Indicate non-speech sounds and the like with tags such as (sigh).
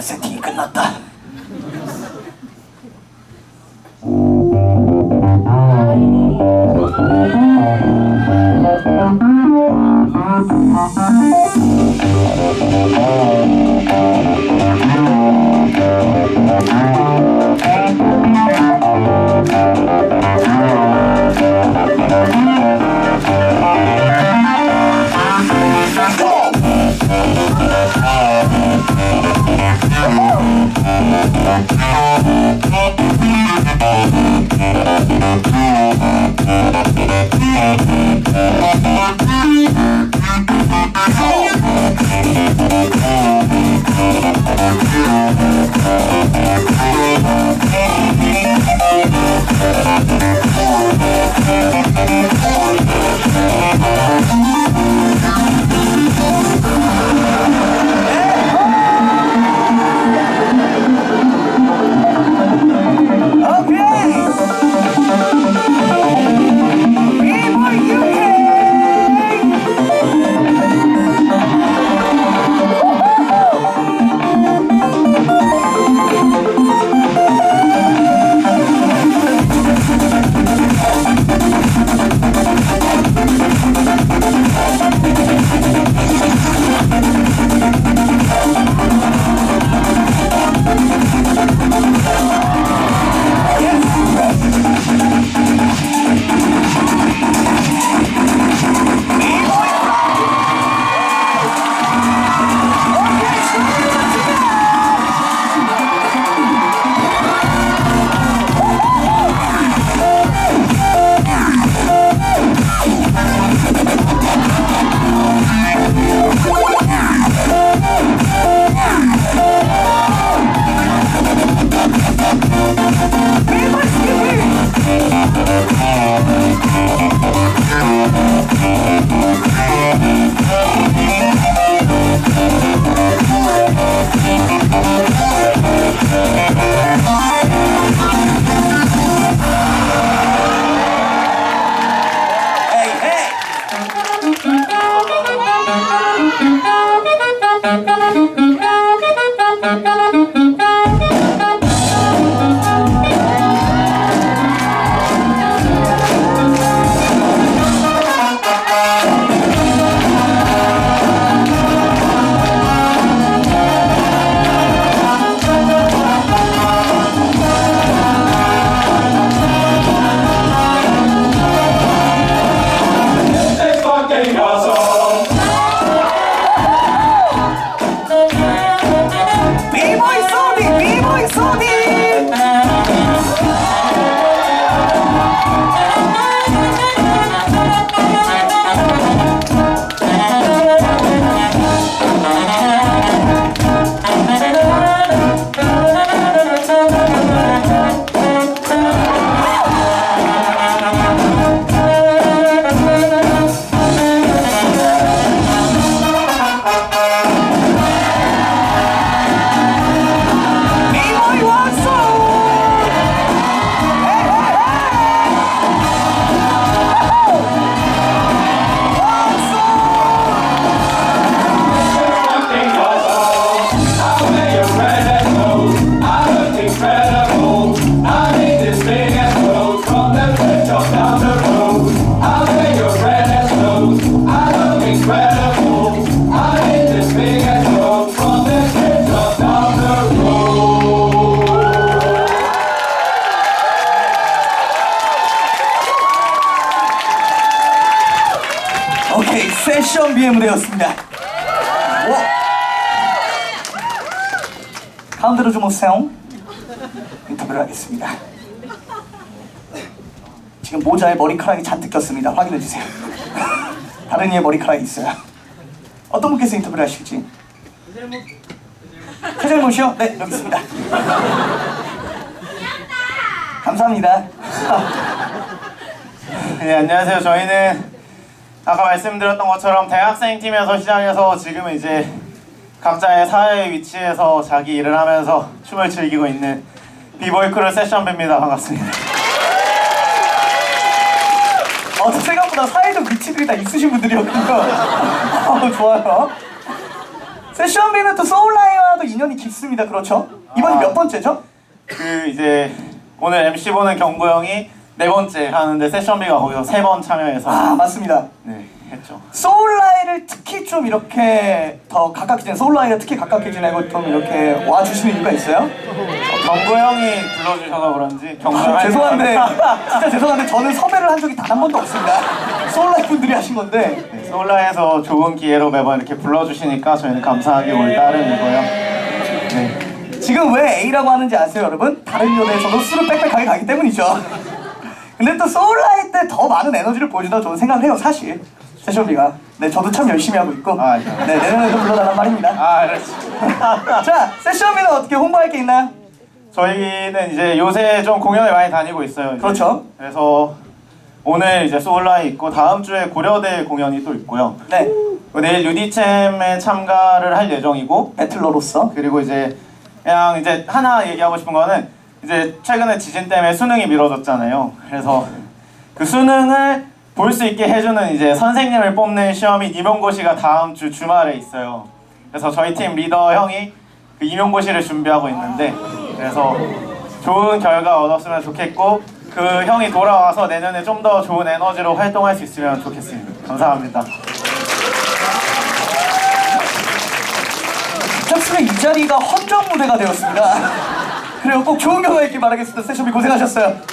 카메라 세팅이 끝났다. 오케 밖에 세션 비의 무대였습니다. 오. 가운데로 좀 오세요. 인터뷰를 하겠습니다. 지금 모자에 머리카락이 잔뜩 꼈습니다. 확인해 주세요. 다른 이의 머리카락이 있어요. 어떤 분께서 인터뷰를 하실지. 최재모 씨요? 네, 여기 있습니다. 감사합니다. 네, 안녕하세요. 저희는 아까 말씀드렸던 것처럼 대학생 팀에서 시작해서 지금은 이제 각자의 사회 위치에서 자기 일을 하면서 춤을 즐기고 있는 비보이 크루 세션배입니다. 반갑습니다. 어, 생각보다 사회적 위치들이 다 있으신 분들이었군요. 어, 좋아요. 또 소울라이와 또 인연이 깊습니다. 그렇죠? 이번이 아. 몇 번째죠? 그 이제 오늘 MC 보는 경구 형이 네 번째 하는데 세션비가 거기서 세 번 참여해서 아 맞습니다. 네 했죠. 소울라이를 특히 좀 이렇게 더 가깝게 지내 소울라이가 특히 가깝게 지내고 좀 이렇게 와 주시는 이유가 있어요? 어, 경구 형이 불러주셔서 그런지 경구 형 아, 할 죄송한데 (laughs) 진짜 죄송한데 저는 섭외를 한 적이 단 한 번도 없습니다. 소울라이 분들이 하신 건데 네, 소울라에서 좋은 기회로 매번 이렇게 불러주시니까 저희는 감사하게 올 따름이고요. 네. 지금 왜 A라고 하는지 아세요 여러분? 다른 요대에서도 술을 빽빽하게 가기 때문이죠. 근데 또 소울라이 때 더 많은 에너지를 보여준다고 저는 생각을 해요 사실 세션비가 네 저도 참 열심히 하고 있고 아, 네 내년에도 불러달란 말입니다. 아 그렇지. (laughs) 자 세션비는 어떻게 홍보할 게 있나요? 저희는 이제 요새 좀 공연을 많이 다니고 있어요. 이제. 그렇죠. 그래서 오늘 이제 소울라이 있고 다음 주에 고려대 공연이 또 있고요. 네 내일 유디챔에 참가를 할 예정이고 배틀러로서 그리고 이제 그냥 이제 하나 얘기하고 싶은 거는 이제 최근에 지진 때문에 수능이 미뤄졌잖아요. 그래서 그 수능을 볼 수 있게 해주는 이제 선생님을 뽑는 시험이 임용고시가 다음 주 주말에 있어요. 그래서 저희 팀 리더 형이 그 임용고시를 준비하고 있는데 그래서 좋은 결과 얻었으면 좋겠고 그 형이 돌아와서 내년에 좀 더 좋은 에너지로 활동할 수 있으면 좋겠습니다. 감사합니다. 짝수의 이 자리가 헌정 무대가 되었습니다. 그래요 꼭 좋은 결과 있길 바라겠습니다. 세션비 고생하셨어요.